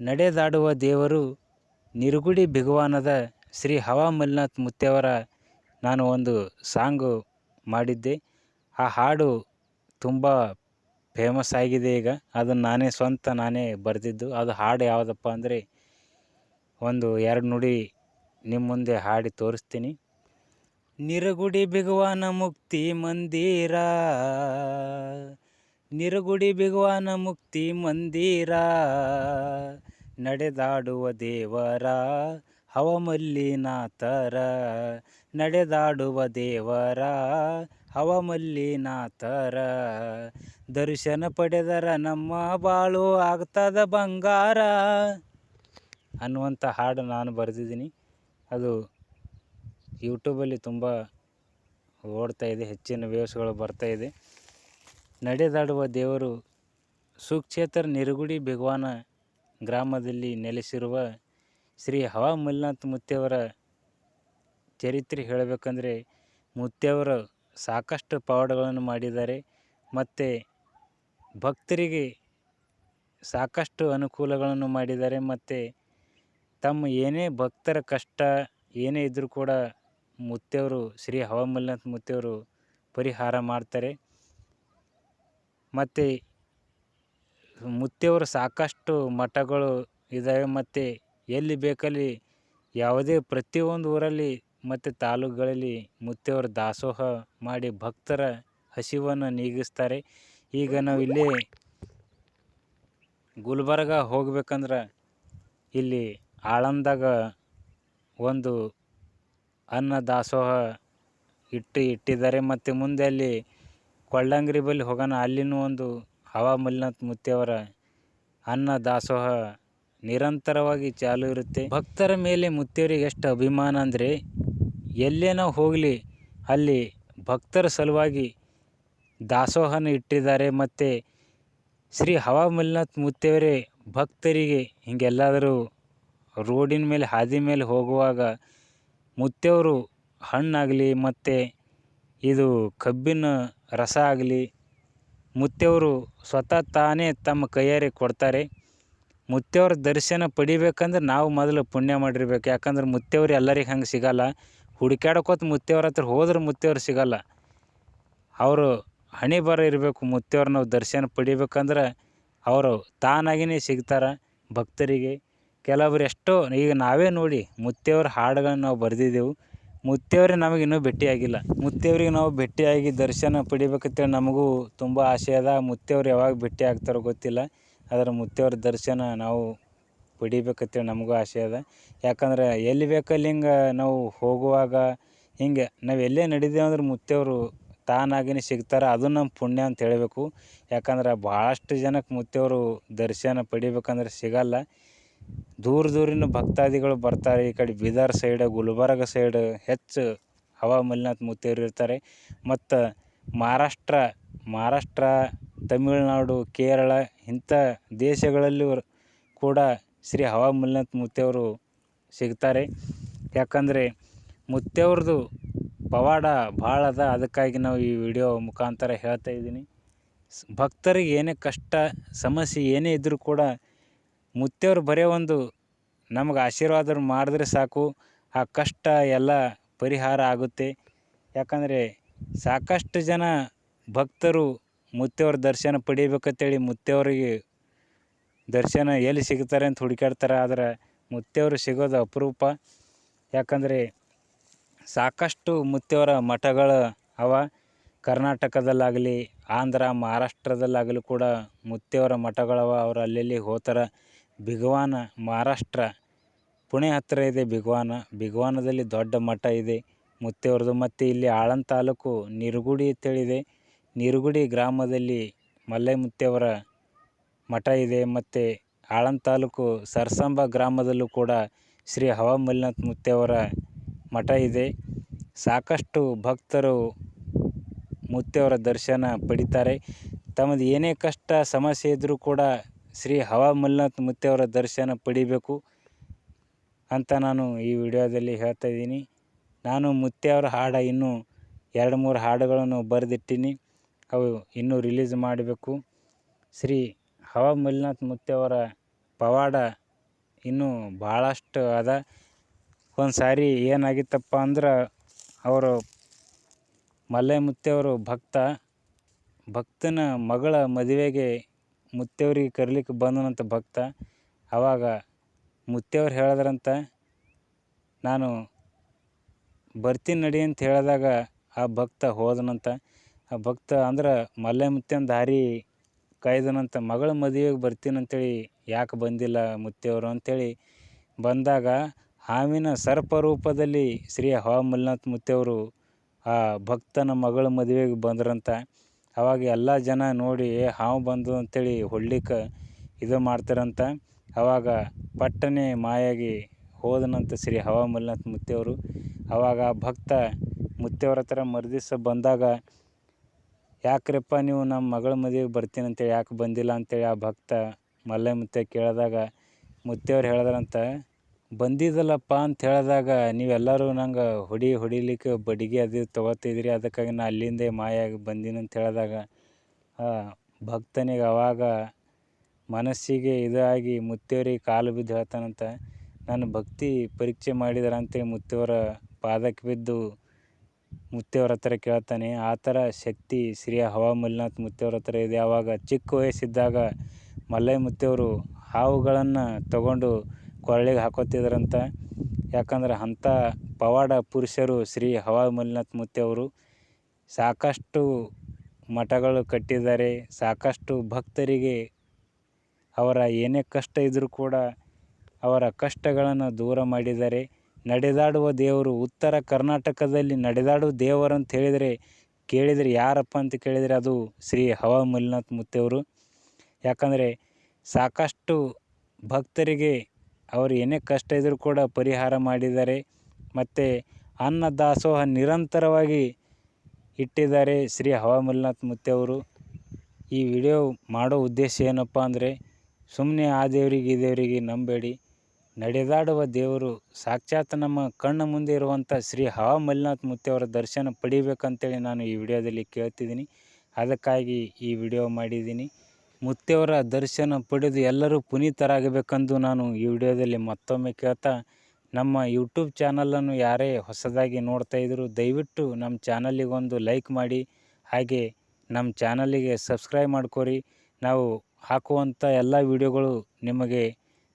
ನಡೆದಾಡುವ ದೇವರು ನಿರುಗುಡಿ ಬಿಗುವಾನದ ಶ್ರೀ ಹವಾ ಮುತ್ತೆಯವರ ನಾನು ಒಂದು ಸಾಂಗು ಮಾಡಿದ್ದೆ. ಆ ಹಾಡು ತುಂಬ ಫೇಮಸ್ ಆಗಿದೆ ಈಗ. ಅದನ್ನು ನಾನೇ ಸ್ವಂತ ನಾನೇ ಬರೆದಿದ್ದು. ಅದು ಹಾಡು ಯಾವುದಪ್ಪ ಅಂದರೆ ಒಂದು ಎರಡು ನುಡಿ ನಿಮ್ಮ ಮುಂದೆ ಹಾಡಿ ತೋರಿಸ್ತೀನಿ. ನಿರಗುಡಿ ಬಿಗುವಾನ ಮುಕ್ತಿ ಮಂದಿರ. ನಿರಗುಡಿ ಬಿಗುವಾನ ಮುಕ್ತಿ ಮಂದಿರ. ನಡೆದಾಡುವ ದೇವರ ಹವಮಲ್ಲಿನಾಥರ ನಡೆದಾಡುವ ದೇವರ ಹವಮಲ್ಲಿನಾಥರ ದರ್ಶನ ಪಡೆದರ ನಮ್ಮ ಬಾಳು ಆಗ್ತದ ಬಂಗಾರ. ಅನ್ನುವಂಥ ಹಾಡು ನಾನು ಬರೆದಿದ್ದೀನಿ. ಅದು ಯೂಟ್ಯೂಬಲ್ಲಿ ತುಂಬ ಓಡ್ತಾ ಇದೆ, ಹೆಚ್ಚಿನ ವ್ಯೂಸ್ಗಳು ಬರ್ತಾ ಇದೆ. ನಡೆದಾಡುವ ದೇವರು ಸುಕ್ಷೇತ್ರ ನಿರುಗುಡಿ ಬೆಗವಾನ ಗ್ರಾಮದಲ್ಲಿ ನೆಲೆಸಿರುವ ಶ್ರೀ ಹವಾ ಮುತ್ತೆಯವರ ಚರಿತ್ರೆ ಹೇಳಬೇಕಂದ್ರೆ ಮುತ್ತೆಯವರು ಸಾಕಷ್ಟು ಪವಾಡಗಳನ್ನು ಮಾಡಿದ್ದಾರೆ ಮತ್ತು ಭಕ್ತರಿಗೆ ಸಾಕಷ್ಟು ಅನುಕೂಲಗಳನ್ನು ಮಾಡಿದ್ದಾರೆ ಮತ್ತು ತಮ್ಮ ಏನೇ ಭಕ್ತರ ಕಷ್ಟ ಏನೇ ಇದ್ದರೂ ಕೂಡ ಮುತ್ತೆಯವರು ಶ್ರೀ ಹವಾಮಲ್ಲಿನಾಥ್ ಮುತ್ತೆಯವರು ಪರಿಹಾರ ಮಾಡ್ತಾರೆ. ಮತ್ತು ಮುತ್ತೆಯವರು ಸಾಕಷ್ಟು ಮಠಗಳು ಇದ್ದಾವೆ ಮತ್ತು ಎಲ್ಲಿ ಬೇಕಲ್ಲಿ ಯಾವುದೇ ಪ್ರತಿಯೊಂದು ಊರಲ್ಲಿ ಮತ್ತು ತಾಲೂಕುಗಳಲ್ಲಿ ಮುತ್ತೆಯವರು ದಾಸೋಹ ಮಾಡಿ ಭಕ್ತರ ಹಸಿವನ್ನು ನೀಗಿಸ್ತಾರೆ. ಈಗ ನಾವು ಇಲ್ಲಿ ಗುಲ್ಬರ್ಗ ಹೋಗ್ಬೇಕಂದ್ರೆ ಇಲ್ಲಿ ಆಳಂದಾಗ ಒಂದು ಅನ್ನ ದಾಸೋಹ ಇಟ್ಟು ಇಟ್ಟಿದ್ದಾರೆ. ಮತ್ತು ಮುಂದೆ ಅಲ್ಲಿ ಕೊಳ್ಳಂಗ್ರಿ ಬಳಿ ಹೋಗೋಣ. ಅಲ್ಲಿಯೂ ಒಂದು ಹವಾ ಮಲ್ಲಿನಾಥ್ ಮುತ್ತೆಯವರ ಅನ್ನ ದಾಸೋಹ ನಿರಂತರವಾಗಿ ಚಾಲು ಇರುತ್ತೆ. ಭಕ್ತರ ಮೇಲೆ ಮುತ್ತೆಯವರಿಗೆ ಎಷ್ಟು ಅಭಿಮಾನ ಅಂದರೆ ಎಲ್ಲೇ ನಾವು ಹೋಗಲಿ, ಅಲ್ಲಿ ಭಕ್ತರ ಸಲುವಾಗಿ ದಾಸೋಹನ ಇಟ್ಟಿದ್ದಾರೆ ಮತ್ತು ಶ್ರೀ ಹವಾ ಮಲ್ಲಿನಾಥ್ ಮುತ್ತೆಯವರೇ ಭಕ್ತರಿಗೆ ಹಿಂಗೆಲ್ಲಾದರೂ ರೋಡಿನ ಮೇಲೆ, ಹಾದಿ ಮೇಲೆ ಹೋಗುವಾಗ ಮುತ್ತೆಯವರು ಹಣ್ಣಾಗಲಿ ಮತ್ತು ಇದು ಕಬ್ಬಿನ ರಸ ಆಗಲಿ ಮುತ್ತೆಯವರು ಸ್ವತಃ ತಾನೇ ತಮ್ಮ ಕೈಯಾರೆ ಕೊಡ್ತಾರೆ. ಮುತ್ತೆಯವ್ರ ದರ್ಶನ ಪಡಿಬೇಕಂದ್ರೆ ನಾವು ಮೊದಲು ಪುಣ್ಯ ಮಾಡಿರ್ಬೇಕು. ಯಾಕಂದ್ರೆ ಮುತ್ತೆಯವ್ರು ಎಲ್ಲರಿಗೆ ಹಂಗೆ ಸಿಗಲ್ಲ. ಹುಡುಕ್ಯಾಡಕೋತ ಮುತ್ತೆಯವ್ರ ಹತ್ರ ಹೋದ್ರೆ ಮುತ್ತೆಯವ್ರು ಸಿಗಲ್ಲ. ಅವರು ಹಣೆ ಬರ ಇರಬೇಕು. ಮುತ್ತೆಯವ್ರು ನಾವು ದರ್ಶನ ಪಡಿಬೇಕಂದ್ರೆ ಅವರು ತಾನಾಗಿಯೇ ಸಿಗ್ತಾರೆ ಭಕ್ತರಿಗೆ. ಕೆಲವರು ಎಷ್ಟೋ, ಈಗ ನಾವೇ ನೋಡಿ ಮುತ್ತೆಯವ್ರ ಹಾಡುಗಳನ್ನು ನಾವು ಬರೆದಿದ್ದೆವು. ಮುತ್ತೆಯವರೇ ನಮಗೆ ಇನ್ನೂ ಭೇಟಿಯಾಗಿಲ್ಲ. ಮುತ್ತೇವ್ರಿಗೆ ನಾವು ಭೇಟಿಯಾಗಿ ದರ್ಶನ ಪಡಿಬೇಕಂತೇಳಿ ನಮಗೂ ತುಂಬ ಆಸೆ ಅದ. ಮುತ್ತೇವ್ರು ಯಾವಾಗ ಭೇಟಿ ಆಗ್ತಾರೋ ಗೊತ್ತಿಲ್ಲ. ಆದ್ರೆ ಮುತ್ತೇವ್ರ ದರ್ಶನ ನಾವು ಪಡಿಬೇಕಂತೇಳಿ ನಮಗೂ ಆಸೆ ಅದ. ಯಾಕಂದ್ರೆ ಎಲ್ಲಿ ಬೇಕಲ್ಲಿ ಹಿಂಗೆ ನಾವು ಹೋಗುವಾಗ ಹಿಂಗೆ ನಾವು ಎಲ್ಲೇ ನಡಿದೇವು ಅಂದ್ರೆ ಮುತ್ತೆಯವರು ತಾನಾಗಿಯೇ ಸಿಗ್ತಾರೆ. ಅದು ನಮ್ಮ ಪುಣ್ಯ ಅಂತ ಹೇಳಬೇಕು. ಯಾಕಂದ್ರೆ ಭಾಳಷ್ಟು ಜನಕ್ಕೆ ಮುತ್ತೇವರು ದರ್ಶನ ಪಡಿಬೇಕಂದ್ರೆ ಸಿಗಲ್ಲ. ದೂರ ದೂರಿನ ಭಕ್ತಾದಿಗಳು ಬರ್ತಾರೆ. ಈ ಕಡೆ ಬೀದರ್ ಸೈಡ್ ಗುಲ್ಬರ್ಗ ಸೈಡ್ ಹೆಚ್ಚು ಹವಾ ಮಲ್ಲಿನಾಥ್ ಮುತ್ತೇರು ಇರ್ತಾರೆ. ಮತ್ತು ಮಹಾರಾಷ್ಟ್ರ ಮಹಾರಾಷ್ಟ್ರ, ತಮಿಳುನಾಡು, ಕೇರಳ ಇಂಥ ದೇಶಗಳಲ್ಲೂ ಕೂಡ ಶ್ರೀ ಹವಾ ಮಲ್ಲಿನಾಥ್ ಮುತ್ತೆಯವರು ಸಿಗ್ತಾರೆ. ಯಾಕಂದರೆ ಮುತ್ತೆಯವ್ರದ್ದು ಪವಾಡ ಭಾಳ ಅದ. ಅದಕ್ಕಾಗಿ ನಾವು ಈ ವಿಡಿಯೋ ಮುಖಾಂತರ ಹೇಳ್ತಾ ಇದ್ದೀನಿ. ಭಕ್ತರಿಗೆ ಏನೇ ಕಷ್ಟ, ಸಮಸ್ಯೆ ಏನೇ ಇದ್ದರೂ ಕೂಡ ಮುತ್ತೆಯವ್ರು ಬರೇ ಒಂದು ನಮಗೆ ಆಶೀರ್ವಾದ ಮಾಡಿದ್ರೆ ಸಾಕು. ಆ ಕಷ್ಟ ಎಲ್ಲ ಪರಿಹಾರ ಆಗುತ್ತೆ. ಯಾಕಂದರೆ ಸಾಕಷ್ಟು ಜನ ಭಕ್ತರು ಮುತ್ತೆಯವ್ರ ದರ್ಶನ ಪಡಿಬೇಕಂತೇಳಿ ಮುತ್ತೆಯವರಿಗೆ ದರ್ಶನ ಎಲ್ಲಿ ಸಿಗ್ತಾರೆ ಅಂತ ಹುಡುಕಾಡ್ತಾರೆ ಆದರೆ ಮುತ್ತೆಯವರು ಸಿಗೋದು ಅಪರೂಪ. ಯಾಕಂದರೆ ಸಾಕಷ್ಟು ಮುತ್ತೆಯವರ ಮಠಗಳು ಅವ. ಕರ್ನಾಟಕದಲ್ಲಾಗಲಿ, ಆಂಧ್ರ, ಮಹಾರಾಷ್ಟ್ರದಲ್ಲಾಗಲಿ ಕೂಡ ಮುತ್ತೆಯವರ ಮಠಗಳವ ಅವ್ರು ಅಲ್ಲಲ್ಲಿ ಹೋಗ್ತಾರೆ ಬಿಗವಾನ ಮಹಾರಾಷ್ಟ್ರ. ಪುಣೆ ಹತ್ತಿರ ಇದೆ ಬಿಗವಾನ. ಬಿಗವಾನದಲ್ಲಿ ದೊಡ್ಡ ಮಠ ಇದೆ. ಮುತ್ತೇವ್ರದ್ದು ಮತ್ತು ಇಲ್ಲಿ ಆಳಂದ ತಾಲೂಕು ನಿರುಗುಡಿ ಅಂತೇಳಿದೆ. ನಿರುಗುಡಿ ಗ್ರಾಮದಲ್ಲಿ ಮಲ್ಲೈ ಮುತ್ತೇವರ ಮಠ ಇದೆ ಮತ್ತು ಆಳಂದ ತಾಲೂಕು ಸರ್ಸಂಬ ಗ್ರಾಮದಲ್ಲೂ ಕೂಡ ಶ್ರೀ ಹವಾ ಮುತ್ತೆಯವರ ಮಠ ಇದೆ. ಸಾಕಷ್ಟು ಭಕ್ತರು ಮುತ್ತೇವರ ದರ್ಶನ ಪಡಿತಾರೆ. ತಮ್ಮದು ಏನೇ ಕಷ್ಟ ಸಮಸ್ಯೆ ಇದ್ದರೂ ಕೂಡ ಶ್ರೀ ಹವಾ ಮಲ್ನಾಥ್ ಮುತ್ತೆಯವರ ದರ್ಶನ ಪಡಿಬೇಕು ಅಂತ ನಾನು ಈ ವಿಡಿಯೋದಲ್ಲಿ ಹೇಳ್ತಾ ಇದ್ದೀನಿ. ನಾನು ಮುತ್ತೆಯವರ ಹಾಡು ಇನ್ನೂ ಎರಡು ಮೂರು ಹಾಡುಗಳನ್ನು ಬರೆದಿಟ್ಟೀನಿ. ಅವು ಇನ್ನೂ ರಿಲೀಸ್ ಮಾಡಬೇಕು. ಶ್ರೀ ಹವಾ ಮಲ್ನಾಥ್ ಮುತ್ತೆಯವರ ಪವಾಡ ಇನ್ನೂ ಭಾಳಷ್ಟು ಅದ. ಒಂದು ಸಾರಿ ಏನಾಗಿತ್ತಪ್ಪ ಅಂದ್ರೆ ಅವರು ಮಲ್ಲೆ ಮುತ್ತೆಯವರು ಭಕ್ತ, ಭಕ್ತನ ಮಗಳ ಮದುವೆಗೆ ಮುತ್ತೆಯವ್ರಿಗೆ ಕರಿಲಿಕ್ಕೆ ಬಂದನಂತ ಭಕ್ತ ಆವಾಗ ಮುತ್ತೆಯವ್ರು ಹೇಳಿದ್ರಂತ, ನಾನು ಬರ್ತೀನಿ ನಡಿ ಅಂತ ಹೇಳಿದಾಗ ಆ ಭಕ್ತ ಹೋದನಂತ. ಆ ಭಕ್ತ ಅಂದ್ರೆ ಮಲ್ಲೆ ಮುತ್ಯನ ದಾರಿ ಕಾಯ್ದನಂತ, ಮಗಳ ಮದುವೆಗೆ ಬರ್ತೀನಿ ಅಂತೇಳಿ ಯಾಕೆ ಬಂದಿಲ್ಲ ಮುತ್ತೆಯವರು ಅಂತೇಳಿ ಬಂದಾಗ ಹಾವಿನ ಸರ್ಪ ರೂಪದಲ್ಲಿ ಶ್ರೀ ಹವಾಮಲ್ನಾಥ್ ಮುತ್ತೆಯವರು ಆ ಭಕ್ತನ ಮಗಳ ಮದುವೆಗೆ ಬಂದ್ರಂತ. ಅವಾಗ ಎಲ್ಲ ಜನ ನೋಡಿ, ಹಾವು ಬಂದು ಅಂತೇಳಿ ಹೊಡ್ಲಿಕ್ಕೆ ಇದು ಮಾಡ್ತಾರಂತ. ಅವಾಗ ಪಟ್ಟನೆ ಮಾಯಾಗಿ ಹೋದನಂತ ಶ್ರೀ ಹವಾಮಲ್ನಾಥ್ ಮುತ್ತೆಯವರು ಅವಾಗ ಆ ಭಕ್ತ ಮುತ್ತೆಯವ್ರ ಹತ್ರ ಮರುದಿವ್ಸ ಬಂದಾಗ, ಯಾಕ್ರಪ್ಪ ನೀವು ನಮ್ಮ ಮಗಳ ಮದುವೆಗೆ ಬರ್ತೀನಿ ಅಂತೇಳಿ, ಯಾಕೆ ಬಂದಿಲ್ಲ? ಅಂತೇಳಿ ಆ ಭಕ್ತ ಮಲ್ಲಯ್ಯ ಮುತ್ತೆ ಕೇಳಿದಾಗ ಮುತ್ತೆಯವ್ರು ಹೇಳಿದ್ರಂತ ಬಂದಿದ್ದಲ್ಲಪ್ಪ ಅಂತ ಹೇಳಿದಾಗ ನೀವೆಲ್ಲರೂ ನಂಗೆ ಹೊಡಿ ಹೊಡಿಲಿಕ್ಕೆ ಬಡಿಗೆ ಅದು ತೊಗೋತಿದ್ರಿ ಅದಕ್ಕಾಗಿ ನಾ ಅಲ್ಲಿಂದೇ ಮಾಯಾಗಿ ಬಂದೀನಿ ಅಂತ ಹೇಳಿದಾಗ ಭಕ್ತನಿಗೆ ಅವಾಗ ಮನಸ್ಸಿಗೆ ಇದಾಗಿ ಮುತ್ತೆಯವ್ರಿಗೆ ಕಾಲು ಬಿದ್ದು ಹೇಳ್ತಾನಂತ, ನನ್ನ ಭಕ್ತಿ ಪರೀಕ್ಷೆ ಮಾಡಿದಾರೆ ಅಂತೇಳಿ ಮುತ್ತೆಯವರ ಪಾದಕ್ಕೆ ಬಿದ್ದು ಮುತ್ತೇವ್ರ ಹತ್ರ ಕೇಳ್ತಾನೆ, ಆ ಥರ ಶಕ್ತಿ ಶ್ರೀ ಹವಾಮಲ್ನಾಥ್ ಮುತ್ತೇವ್ರ ಹತ್ರ ಇದೆ. ಆವಾಗ ಚಿಕ್ಕ ವಯಸ್ಸಿದ್ದಾಗ ಮಲ್ಲಯ್ಯ ಮುತ್ತೇವರು ಹಾವುಗಳನ್ನು ತಗೊಂಡು ಕೊರಳಿಗೆ ಹಾಕೋತಿದ್ರಂತ. ಯಾಕಂದ್ರೆ ಅಂಥ ಪವಾಡ ಪುರುಷರು ಶ್ರೀ ಹವಾ ಮಲ್ಲಿನಾಥ್ ಮುತ್ತೆಯವರು ಸಾಕಷ್ಟು ಮಠಗಳು ಕಟ್ಟಿದ್ದಾರೆ. ಸಾಕಷ್ಟು ಭಕ್ತರಿಗೆ ಅವರ ಏನೇ ಕಷ್ಟ ಇದ್ದರೂ ಕೂಡ ಅವರ ಕಷ್ಟಗಳನ್ನು ದೂರ ಮಾಡಿದ್ದಾರೆ. ನಡೆದಾಡುವ ದೇವರು ಉತ್ತರ ಕರ್ನಾಟಕದಲ್ಲಿ ನಡೆದಾಡುವ ದೇವರು ಅಂತ ಹೇಳಿದರೆ ಕೇಳಿದರೆ ಯಾರಪ್ಪ ಅಂತ ಕೇಳಿದರೆ ಅದು ಶ್ರೀ ಹವಾ ಮಲ್ಲಿನಾಥ್ ಮುತ್ತೆಯವರು ಯಾಕಂದರೆ ಸಾಕಷ್ಟು ಭಕ್ತರಿಗೆ ಅವರು ಏನೇ ಕಷ್ಟ ಇದ್ದರೂ ಕೂಡ ಪರಿಹಾರ ಮಾಡಿದ್ದಾರೆ. ಮತ್ತು ಅನ್ನ ದಾಸೋಹ ನಿರಂತರವಾಗಿ ಇಟ್ಟಿದ್ದಾರೆ ಶ್ರೀ ಹವಾ ಮಲ್ಲಿನಾಥ್ ಈ ವಿಡಿಯೋ ಮಾಡೋ ಉದ್ದೇಶ ಏನಪ್ಪ ಅಂದರೆ ಸುಮ್ಮನೆ ಆ ದೇವರಿಗೆ ಈ ದೇವರಿಗೆ ನಂಬೇಡಿ. ನಡೆದಾಡುವ ದೇವರು ಸಾಕ್ಷಾತ್ ನಮ್ಮ ಕಣ್ಣ ಮುಂದೆ ಇರುವಂಥ ಶ್ರೀ ಹವಾ ಮಲ್ಲಿನಾಥ್ ಮುತ್ತೆಯವರ ದರ್ಶನ ಪಡಿಬೇಕಂತೇಳಿ ನಾನು ಈ ವಿಡಿಯೋದಲ್ಲಿ ಕೇಳ್ತಿದ್ದೀನಿ. ಅದಕ್ಕಾಗಿ ಈ ವಿಡಿಯೋ ಮಾಡಿದ್ದೀನಿ. ಮುತ್ತೆಯವರ ದರ್ಶನ ಪಡೆದು ಎಲ್ಲರೂ ಪುನೀತರಾಗಬೇಕೆಂದು ನಾನು ಈ ವಿಡಿಯೋದಲ್ಲಿ ಮತ್ತೊಮ್ಮೆ ಕೇಳ್ತಾ, ನಮ್ಮ ಯೂಟ್ಯೂಬ್ ಚಾನಲನ್ನು ಯಾರೇ ಹೊಸದಾಗಿ ನೋಡ್ತಾ ಇದ್ದರೂ ದಯವಿಟ್ಟು ನಮ್ಮ ಚಾನಲಿಗೊಂದು ಲೈಕ್ ಮಾಡಿ, ಹಾಗೆ ನಮ್ಮ ಚಾನಲಿಗೆ ಸಬ್ಸ್ಕ್ರೈಬ್ ಮಾಡ್ಕೊರಿ. ನಾವು ಹಾಕುವಂಥ ಎಲ್ಲ ವಿಡಿಯೋಗಳು ನಿಮಗೆ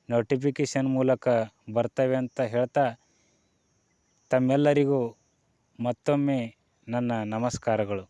ನೋಟಿಫಿಕೇಷನ್ ಮೂಲಕ ಬರ್ತವೆ ಅಂತ ಹೇಳ್ತಾ, ತಮ್ಮೆಲ್ಲರಿಗೂ ಮತ್ತೊಮ್ಮೆ ನನ್ನ ನಮಸ್ಕಾರಗಳು.